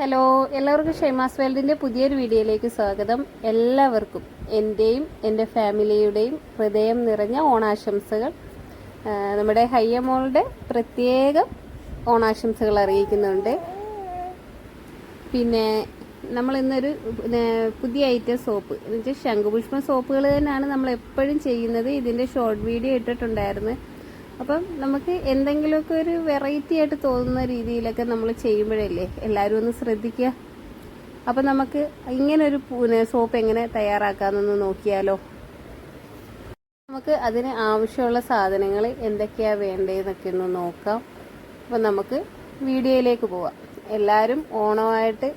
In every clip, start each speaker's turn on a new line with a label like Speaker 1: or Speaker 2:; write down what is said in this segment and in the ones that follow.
Speaker 1: Hello എല്ലാവർക്കും ഷെയ്മാസ് വേൾഡിന്റെ പുതിയൊരു വീഡിയോയിലേക്ക് സ്വാഗതം. എല്ലാവർക്കും എന്റെയും എന്റെ ഫാമിലിയുടെയും ഹൃദയം നിറഞ്ഞ ഓണാശംസകൾ. നമ്മുടെ ഹയ്യമോളുടെ പ്രത്യേകം ഓണാശംസകൾ അറിയിക്കുന്നുണ്ട്. പിന്നെ നമ്മൾ ഇന്നൊരു പുതിയ ഐറ്റം സോപ്പ്. എന്ന് വെച്ചാൽ ശംഖുപുഷ്പ സോപ്പുകൾ തന്നെയാണ് നമ്മൾ എപ്പോഴും ചെയ്യുന്നത്. ഇതിന്റെ ഷോർട്ട് വീഡിയോ ഇട്ടിട്ടുണ്ടായിരുന്നു. അപ്പം നമുക്ക് എന്തെങ്കിലുമൊക്കെ ഒരു വെറൈറ്റി ആയിട്ട് തോന്നുന്ന രീതിയിലൊക്കെ നമ്മൾ ചെയ്യുമ്പോഴല്ലേ എല്ലാവരും ഒന്ന് ശ്രദ്ധിക്കുക. അപ്പം നമുക്ക് ഇങ്ങനെ ഒരു സോപ്പ് എങ്ങനെ തയ്യാറാക്കാമെന്നൊന്ന് നോക്കിയാലോ. നമുക്ക് അതിന് ആവശ്യമുള്ള സാധനങ്ങൾ എന്തൊക്കെയാണ് വേണ്ടതെന്നൊക്കെ ഒന്ന് നോക്കാം. അപ്പം നമുക്ക് വീഡിയോയിലേക്ക് പോവാം. എല്ലാവരും ഓണമായിട്ട്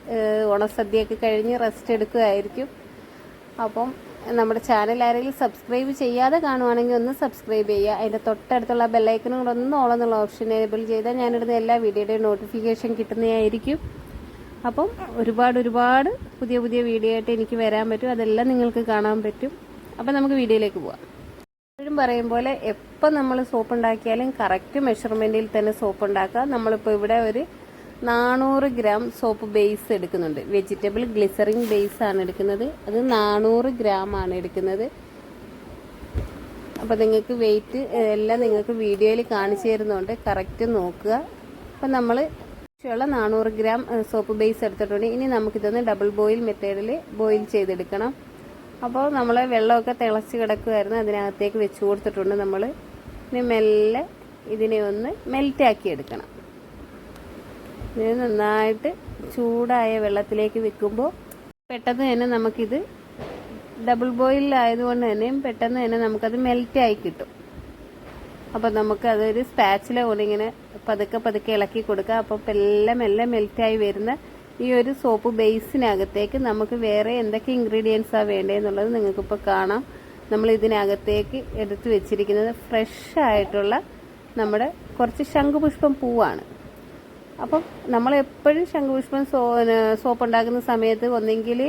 Speaker 1: ഓണസദ്യയൊക്കെ കഴിഞ്ഞ് റെസ്റ്റ് എടുക്കുമായിരിക്കും അപ്പം നമ്മുടെ ചാനൽ ആരെങ്കിലും സബ്സ്ക്രൈബ് ചെയ്യാതെ കാണുവാണെങ്കിൽ ഒന്ന് സബ്സ്ക്രൈബ് ചെയ്യുക. അതിന്റെ തൊട്ടടുത്തുള്ള ബെല്ലൈക്കനും കൂടെ ഒന്ന് ഓളം എന്നുള്ള ഓപ്ഷൻ എനേബിൾ ചെയ്താൽ ഞാനിടുന്ന എല്ലാ വീഡിയോയുടെയും നോട്ടിഫിക്കേഷൻ കിട്ടുന്നതായിരിക്കും. അപ്പം ഒരുപാട് ഒരുപാട് പുതിയ പുതിയ വീഡിയോ ആയിട്ട് എനിക്ക് വരാൻ പറ്റും. അതെല്ലാം നിങ്ങൾക്ക് കാണാൻ പറ്റും. അപ്പം നമുക്ക് വീഡിയോയിലേക്ക് പോവാം. എപ്പോഴും പറയും പോലെ എപ്പോൾ നമ്മൾ സോപ്പ് ഉണ്ടാക്കിയാലും കറക്റ്റ് മെഷർമെന്റിൽ തന്നെ സോപ്പ് ഉണ്ടാക്കുക നമ്മളിപ്പോൾ ഇവിടെ ഒരു നാനൂറ് ഗ്രാം സോപ്പ് ബേസ് എടുക്കുന്നുണ്ട്. വെജിറ്റബിൾ ഗ്ലിസറിൻ ബേസ് ആണ് എടുക്കുന്നത്. അത് നാനൂറ് ഗ്രാം ആണ് എടുക്കുന്നത്. അപ്പോൾ നിങ്ങൾക്ക് വെയിറ്റ് എല്ലാം നിങ്ങൾക്ക് വീഡിയോയിൽ കാണിച്ചു തരുന്നുണ്ട്. കറക്റ്റ് നോക്കുക. അപ്പം നമ്മൾ ഉള്ള നാനൂറ് ഗ്രാം സോപ്പ് ബേസ് എടുത്തിട്ടുണ്ട്. ഇനി നമുക്കിതൊന്ന് ഡബിൾ ബോയിൽ മെത്തേഡിൽ ബോയിൽ ചെയ്തെടുക്കണം. അപ്പോൾ നമ്മൾ വെള്ളമൊക്കെ തിളച്ച് കിടക്കുമായിരുന്നു അതിനകത്തേക്ക് വെച്ച് കൊടുത്തിട്ടുണ്ട് നമ്മൾ ഇനി മെല്ലെ ഇതിനെ ഒന്ന് മെൽറ്റാക്കി എടുക്കണം. ഇത് നന്നായിട്ട് ചൂടായ വെള്ളത്തിലേക്ക് വെക്കുമ്പോൾ പെട്ടെന്ന് തന്നെ നമുക്കിത് ഡബിൾ ബോയിൽ ആയതുകൊണ്ട് തന്നെ പെട്ടെന്ന് തന്നെ നമുക്കത് മെൽറ്റായി കിട്ടും. അപ്പം നമുക്ക് അതൊരു സ്പാച്ചില കൊണ്ട് ഇങ്ങനെ പതുക്കെ പതുക്കെ ഇളക്കി കൊടുക്കുക അപ്പോൾ എല്ലാം എല്ലാം മെൽറ്റായി വരുന്ന ഈ ഒരു സോപ്പ് ബേസിനകത്തേക്ക് നമുക്ക് വേറെ എന്തൊക്കെ ഇൻഗ്രീഡിയൻസാണ് വേണ്ടതെന്നുള്ളത് നിങ്ങൾക്കിപ്പോൾ കാണാം. നമ്മൾ ഇതിനകത്തേക്ക് എടുത്തു വെച്ചിരിക്കുന്നത് ഫ്രഷ് ആയിട്ടുള്ള നമ്മുടെ കുറച്ച് ശംഖുപുഷ്പം പൂവാണ്. അപ്പം നമ്മൾ എപ്പോഴും ശംഖുപുഷ്പം സോ സോപ്പ് ഉണ്ടാക്കുന്ന സമയത്ത് ഒന്നെങ്കിൽ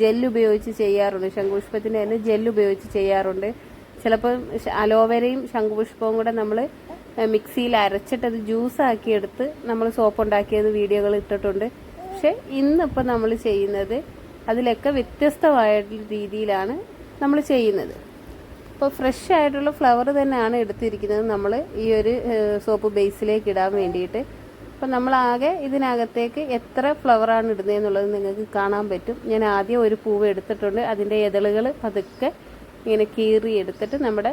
Speaker 1: ജെല്ല് ഉപയോഗിച്ച് ചെയ്യാറുണ്ട്. ശംഖുപുഷ്പത്തിന്റെ തന്നെ ജെല്ല് ഉപയോഗിച്ച് ചെയ്യാറുണ്ട്. ചിലപ്പോൾ അലോവേരയും ശംഖുപുഷ്പവും കൂടെ നമ്മൾ മിക്സിയിൽ അരച്ചിട്ട് അത് ജ്യൂസാക്കിയെടുത്ത് നമ്മൾ സോപ്പ് ഉണ്ടാക്കിയത് വീഡിയോകൾ ഇട്ടിട്ടുണ്ട്. പക്ഷെ ഇന്നിപ്പോൾ നമ്മൾ ചെയ്യുന്നത് അതിലൊക്കെ വ്യത്യസ്തമായ രീതിയിലാണ് നമ്മൾ ചെയ്യുന്നത്. ഇപ്പോൾ ഫ്രഷ് ആയിട്ടുള്ള ഫ്ലവർ തന്നെയാണ് എടുത്തിരിക്കുന്നത് നമ്മൾ ഈ ഒരു സോപ്പ് ബേസിലേക്ക് ഇടാൻ വേണ്ടിയിട്ട്. അപ്പം നമ്മളാകെ ഇതിനകത്തേക്ക് എത്ര ഫ്ലവറാണ് ഇടുന്നതെന്നുള്ളത് നിങ്ങൾക്ക് കാണാൻ പറ്റും. ഞാൻ ആദ്യം ഒരു പൂവ് എടുത്തിട്ടുണ്ട്. അതിന്റെ ഇതളുകൾ പതുക്കെ ഇങ്ങനെ കീറി എടുത്തിട്ട് നമ്മുടെ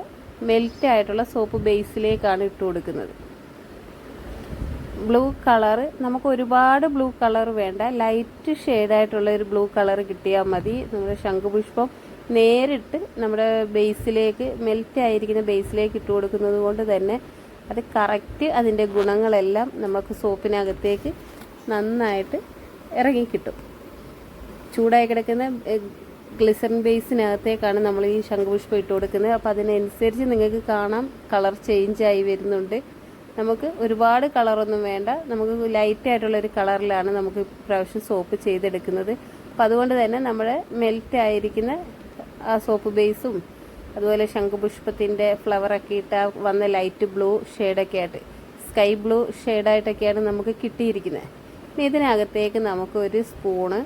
Speaker 1: മെൽറ്റ് ആയിട്ടുള്ള സോപ്പ് ബേസിലേക്കാണ് ഇട്ട് കൊടുക്കുന്നത്. ബ്ലൂ കളറ് നമുക്ക് ഒരുപാട് ബ്ലൂ കളർ വേണ്ട. ലൈറ്റ് ഷെയ്ഡായിട്ടുള്ള ഒരു ബ്ലൂ കളർ കിട്ടിയാൽ മതി. നമ്മുടെ ശംഖുപുഷ്പം നേരിട്ട് നമ്മുടെ ബേസിലേക്ക് മെൽറ്റ് ആയിരിക്കുന്ന ബേസിലേക്ക് ഇട്ട് കൊടുക്കുന്നത് കൊണ്ട് തന്നെ അത് കറക്റ്റ് അതിന്റെ ഗുണങ്ങളെല്ലാം നമുക്ക് സോപ്പിനകത്തേക്ക് നന്നായിട്ട് ഇറങ്ങിക്കിട്ടും ചൂടായി കിടക്കുന്ന ഗ്ലിസറിൻ ബേസിനകത്തേക്കാണ് നമ്മൾ ഈ ശംഖുപുഷ്പം ഇട്ട് കൊടുക്കുന്നത്. അപ്പോൾ അതിനനുസരിച്ച് നിങ്ങൾക്ക് കാണാം കളർ ചേഞ്ച് ആയി വരുന്നുണ്ട്. നമുക്ക് ഒരുപാട് കളറൊന്നും വേണ്ട. നമുക്ക് ലൈറ്റ് ആയിട്ടുള്ള ഒരു കളറിലാണ് നമുക്ക് പ്രാവശ്യം സോപ്പ് ചെയ്തെടുക്കുന്നത്. അപ്പോൾ അതുകൊണ്ട് തന്നെ നമ്മുടെ മെൽറ്റ് ആയിരിക്കുന്ന ആ സോപ്പ് ബേസും അതുപോലെ ശംഖുപുഷ്പത്തിന്റെ ഫ്ലവറൊക്കെ ഇട്ട വന്ന ലൈറ്റ് ബ്ലൂ ഷെയ്ഡൊക്കെ ആയിട്ട് സ്കൈ ബ്ലൂ ഷെയ്ഡായിട്ടൊക്കെയാണ് നമുക്ക് കിട്ടിയിരിക്കുന്നത്. ഇനി ഇതിനകത്തേക്ക് നമുക്ക് ഒരു സ്പൂണ്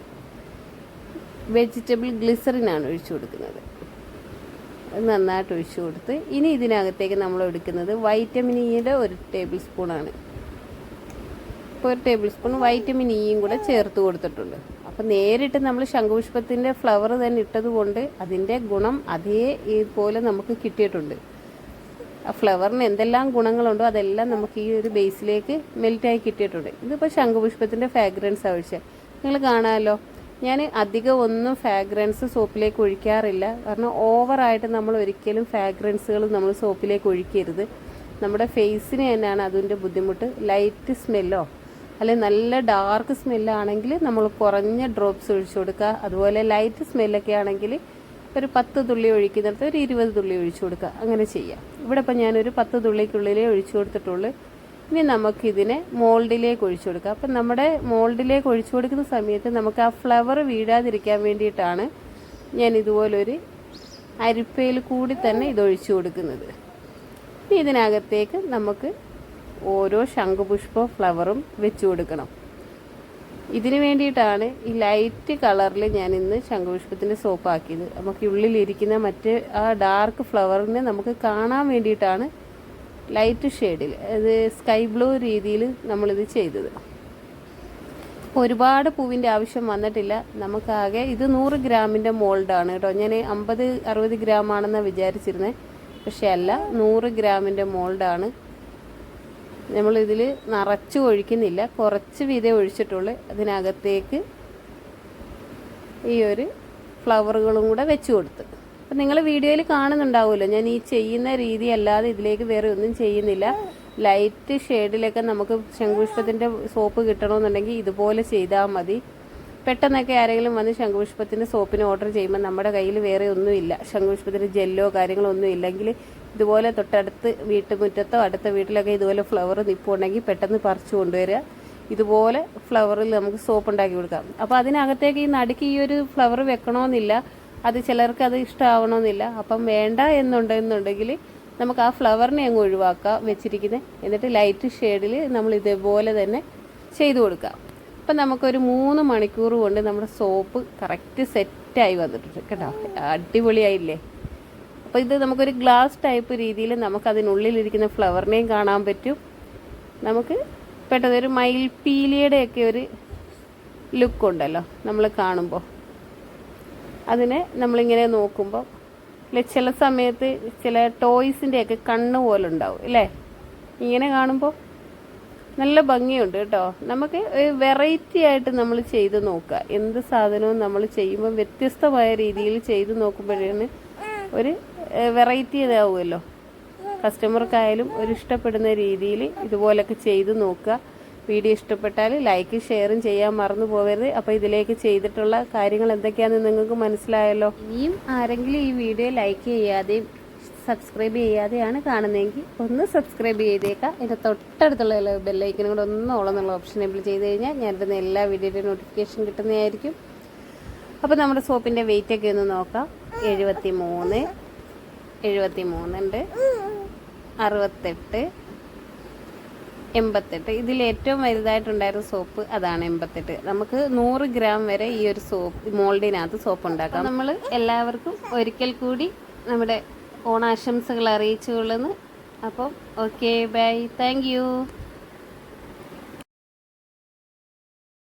Speaker 1: വെജിറ്റബിൾ ഗ്ലിസറിനാണ് ഒഴിച്ചു കൊടുക്കുന്നത്. നന്നായിട്ട് ഒഴിച്ചു കൊടുത്ത് ഇനി ഇതിനകത്തേക്ക് നമ്മൾ എടുക്കുന്നത് വൈറ്റമിൻ ഇയുടെ ഒരു ടേബിൾ സ്പൂണാണ് ഇപ്പോൾ ഒരു ടേബിൾ സ്പൂൺ വൈറ്റമിൻ ഇയും കൂടെ ചേർത്ത് കൊടുത്തിട്ടുണ്ട്. അപ്പോൾ നേരിട്ട് നമ്മൾ ശംഖുപുഷ്പത്തിന്റെ ഫ്ലവർ തന്നെ ഇട്ടതുകൊണ്ട് അതിന്റെ ഗുണം അതേ ഇതുപോലെ നമുക്ക് കിട്ടിയിട്ടുണ്ട്. ആ ഫ്ലവറിന് എന്തെല്ലാം ഗുണങ്ങളുണ്ടോ അതെല്ലാം നമുക്ക് ഈ ഒരു ബേസിലേക്ക് മെൽറ്റായി കിട്ടിയിട്ടുണ്ട്. ഇതിപ്പോൾ ശംഖുപുഷ്പത്തിന്റെ ഫ്രാഗ്രൻസ് ആവശ്യം നിങ്ങൾ കാണാമല്ലോ ഞാൻ അധികം ഒന്നും ഫ്രാഗ്രൻസ് സോപ്പിലേക്ക് ഒഴിക്കാറില്ല. കാരണം ഓവറായിട്ട് നമ്മൾ ഒരിക്കലും ഫ്രാഗ്രൻസുകൾ നമ്മൾ സോപ്പിലേക്ക് ഒഴിക്കരുത്. നമ്മുടെ ഫേസിന് തന്നെയാണ് അതിന്റെ ബുദ്ധിമുട്ട്. ലൈറ്റ് സ്മെല്ലോ അല്ലെങ്കിൽ നല്ല ഡാർക്ക് സ്മെല്ലാണെങ്കിൽ നമ്മൾ കുറഞ്ഞ ഡ്രോപ്സ് ഒഴിച്ചു കൊടുക്കുക. അതുപോലെ ലൈറ്റ് സ്മെല്ലൊക്കെ ആണെങ്കിൽ ഒരു പത്ത് തുള്ളി ഒഴിക്കുന്നിടത്ത് ഒരു ഇരുപത് തുള്ളി ഒഴിച്ചു കൊടുക്കുക. അങ്ങനെ ചെയ്യാം. ഇവിടെ ഇപ്പം ഞാനൊരു പത്ത് തുള്ളിക്കുള്ളിലേ ഒഴിച്ചു കൊടുത്തിട്ടുള്ളൂ. ഇനി നമുക്കിതിനെ മോൾഡിലേക്ക് ഒഴിച്ചു കൊടുക്കാം. അപ്പം നമ്മുടെ മോൾഡിലേക്ക് ഒഴിച്ചു കൊടുക്കുന്ന സമയത്ത് നമുക്ക് ആ ഫ്ലവർ വീഴാതിരിക്കാൻ വേണ്ടിയിട്ടാണ് ഞാൻ ഇതുപോലൊരു അരിപ്പയിൽ കൂടി തന്നെ ഇത് ഒഴിച്ചു കൊടുക്കുന്നത്. ഇനി ഇതിനകത്തേക്ക് നമുക്ക് ഓരോ ശംഖുപുഷ്പ ഫ്ലവറും വെച്ചു കൊടുക്കണം. ഇതിന് വേണ്ടിയിട്ടാണ് ഈ ലൈറ്റ് കളറിൽ ഞാൻ ഇന്ന് ശംഖുപുഷ്പത്തിന്റെ സോപ്പാക്കിയത് നമുക്ക് ഉള്ളിലിരിക്കുന്ന മറ്റ് ആ ഡാർക്ക് ഫ്ലവറിനെ നമുക്ക് കാണാൻ വേണ്ടിയിട്ടാണ് ലൈറ്റ് ഷെയ്ഡിൽ അത് സ്കൈ ബ്ലൂ രീതിയിൽ നമ്മളിത് ചെയ്തത്. ഒരുപാട് പൂവിന്റെ ആവശ്യം വന്നിട്ടില്ല. നമുക്കാകെ ഇത് നൂറ് ഗ്രാമിന്റെ മോൾഡാണ് കേട്ടോ. ഞാൻ അമ്പത് അറുപത് ഗ്രാം ആണെന്നാണ് വിചാരിച്ചിരുന്നത് പക്ഷേ അല്ല നൂറ് ഗ്രാമിന്റെ മോൾഡാണ് നമ്മളിതിൽ നിറച്ച് ഒഴിക്കുന്നില്ല. കുറച്ച് വീതേ ഒഴിച്ചിട്ടുള്ളൂ. അതിനകത്തേക്ക് ഈ ഒരു ഫ്ലവറുകളും കൂടെ വെച്ച് കൊടുത്ത്. അപ്പം നിങ്ങൾ വീഡിയോയിൽ കാണുന്നുണ്ടാവുമല്ലോ. ഞാൻ ഈ ചെയ്യുന്ന രീതി അല്ലാതെ ഇതിലേക്ക് വേറെ ഒന്നും ചെയ്യുന്നില്ല. ലൈറ്റ് ഷെയ്ഡിലൊക്കെ നമുക്ക് ശംഖുപുഷ്പത്തിന്റെ സോപ്പ് കിട്ടണമെന്നുണ്ടെങ്കിൽ ഇതുപോലെ ചെയ്താൽ മതി. പെട്ടെന്നൊക്കെ ആരെങ്കിലും വന്ന് ശംഖുപുഷ്പത്തിന്റെ സോപ്പിന് ഓർഡർ ചെയ്യുമ്പോൾ നമ്മുടെ കയ്യിൽ വേറെ ഒന്നുമില്ല. ശംഖുപുഷ്പത്തിന്റെ ജെല്ലോ കാര്യങ്ങളോ ഒന്നും ഇല്ലെങ്കിൽ ഇതുപോലെ തൊട്ടടുത്ത് വീട്ടുമുറ്റത്തോ അടുത്ത വീട്ടിലൊക്കെ ഇതുപോലെ ഫ്ലവർ നിൽപ്പുണ്ടെങ്കിൽ പെട്ടെന്ന് പറിച്ചു കൊണ്ടുവരിക. ഇതുപോലെ ഫ്ലവറിൽ നമുക്ക് സോപ്പ് ഉണ്ടാക്കി കൊടുക്കാം. അപ്പോൾ അതിനകത്തേക്ക് ഈ നടുക്ക് ഈ ഒരു ഫ്ലവർ വെക്കണമെന്നില്ല അത് ചിലർക്ക് അത് ഇഷ്ടമാവണമെന്നില്ല അപ്പം വേണ്ട എന്നുണ്ടെന്നുണ്ടെങ്കിൽ നമുക്ക് ആ ഫ്ലവറിനെ അങ്ങ് ഒഴിവാക്കാം വെച്ചിരിക്കുന്നത് എന്നിട്ട് ലൈറ്റ് ഷെയ്ഡിൽ നമ്മൾ ഇതേപോലെ തന്നെ ചെയ്തു കൊടുക്കാം. അപ്പം നമുക്കൊരു മൂന്ന് മണിക്കൂർ കൊണ്ട് നമ്മുടെ സോപ്പ് കറക്റ്റ് സെറ്റായി വന്നിട്ടുണ്ട്. കേട്ടോ? അടിപൊളിയായില്ലേ? അപ്പോൾ ഇത് നമുക്കൊരു ഗ്ലാസ് ടൈപ്പ് രീതിയിൽ നമുക്ക് അതിനുള്ളിലിരിക്കുന്ന ഫ്ലവറിനെയും കാണാൻ പറ്റും. നമുക്ക് പെട്ടെന്ന് ഒരു മയിൽ മയിൽപീലിയുടെയൊക്കെ ഒരു ലുക്ക് ഉണ്ടല്ലോ നമ്മൾ കാണുമ്പോൾ അതിനെ നമ്മളിങ്ങനെ നോക്കുമ്പോൾ അല്ലെ ചില സമയത്ത് ചില ടോയ്സിന്റെയൊക്കെ കണ്ണ് പോലെ ഉണ്ടാവും അല്ലേ ഇങ്ങനെ കാണുമ്പോൾ നല്ല ഭംഗിയുണ്ട് കേട്ടോ. നമുക്ക് വെറൈറ്റി ആയിട്ട് നമ്മൾ ചെയ്ത് നോക്കുക. എന്ത് സാധനവും നമ്മൾ ചെയ്യുമ്പോൾ വ്യത്യസ്തമായ രീതിയിൽ ചെയ്ത് നോക്കുമ്പോഴാണ് ഒരു വെറൈറ്റി ഇതാവുമല്ലോ. കസ്റ്റമർക്കായാലും ഒരു ഇഷ്ടപ്പെടുന്ന രീതിയിൽ ഇതുപോലൊക്കെ ചെയ്ത് നോക്കുക. വീഡിയോ ഇഷ്ടപ്പെട്ടാൽ ലൈക്ക് ഷെയറും ചെയ്യാൻ മറന്നു പോകരുത്. അപ്പോൾ ഇതിലേക്ക് ചെയ്തിട്ടുള്ള കാര്യങ്ങൾ എന്തൊക്കെയാണെന്ന് നിങ്ങൾക്ക് മനസ്സിലായല്ലോ? ഇനിയും ആരെങ്കിലും ഈ വീഡിയോ ലൈക്ക് ചെയ്യാതെയും സബ്സ്ക്രൈബ് ചെയ്യാതെയാണ് കാണുന്നതെങ്കിൽ ഒന്ന് സബ്സ്ക്രൈബ് ചെയ്തേക്കാം എന്റെ തൊട്ടടുത്തുള്ള ബെല്ലൈക്കനും കൂടെ ഒന്ന് ഓളെന്നുള്ള ഓപ്ഷൻ എബിൾ ചെയ്ത് കഴിഞ്ഞാൽ ഞാനിടുന്ന എല്ലാ വീഡിയോയുടെ നോട്ടിഫിക്കേഷൻ കിട്ടുന്നതായിരിക്കും. അപ്പോൾ നമ്മുടെ സോപ്പിന്റെ വെയിറ്റൊക്കെ ഒന്ന് നോക്കാം. എഴുപത്തി മൂന്ന് എഴുപത്തി മൂന്നുണ്ട് അറുപത്തെട്ട്. എൺപത്തെട്ട്. ഇതിൽ ഏറ്റവും വലുതായിട്ടുണ്ടായിരുന്ന സോപ്പ് അതാണ് എൺപത്തെട്ട്. നമുക്ക് നൂറ് ഗ്രാം വരെ ഈ ഒരു സോപ്പ് മോൾഡിനകത്ത് സോപ്പ് ഉണ്ടാക്കാം. നമ്മൾ എല്ലാവർക്കും ഒരിക്കൽ കൂടി നമ്മുടെ ഓണാശംസകൾ അറിയിച്ചുകൊള്ളുന്നു അപ്പം ഓക്കെ ബൈ. താങ്ക്